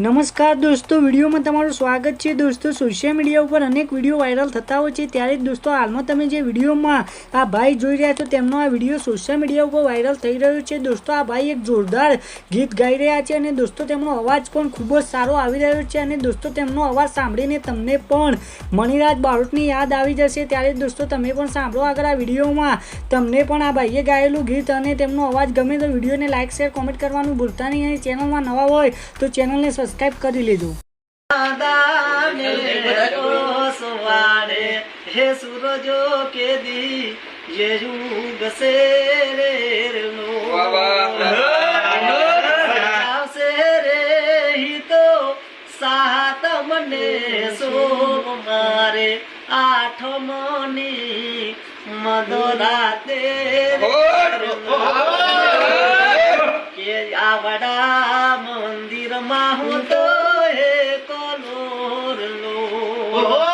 નમસ્કાર દોસ્તો, વિડીયોમાં તમારું સ્વાગત છે. દોસ્તો સોશિયલ મીડિયા ઉપર અનેક વીડિયો વાયરલ થતા હોય છે. ત્યારે જ દોસ્તો, હાલમાં તમે જે વિડીયોમાં આ ભાઈ જોઈ રહ્યા છો, તેમનો આ વીડિયો સોશિયલ મીડિયા ઉપર વાયરલ થઈ રહ્યો છે. દોસ્તો, આ ભાઈ એક જોરદાર ગીત ગાઈ રહ્યા છે અને દોસ્તો, તેમનો અવાજ પણ ખૂબ જ સારો આવી રહ્યો છે અને દોસ્તો, તેમનો અવાજ સાંભળીને તમને પણ મણિરાજ બારોટની યાદ આવી જશે. ત્યારે દોસ્તો, તમે પણ સાંભળો આગળ આ વિડીયોમાં. તમને પણ આ ભાઈએ ગાયેલું ગીત અને તેમનો અવાજ ગમે તો વિડીયોને લાઇક શેર કોમેન્ટ કરવાનું ભૂલતા નહીં અને ચેનલમાં નવા હોય તો ચેનલને સબસ્ક્રાઈબ સબસ્ક્રાઇબ કરી લેજો. હે સૂરજો કે દી યે યુગ સે રે નો વાહ સે રે હી તો મને સોમ મારે આઠ મની મદોરાતે મંદિરમાં હું તો હે કલોર લો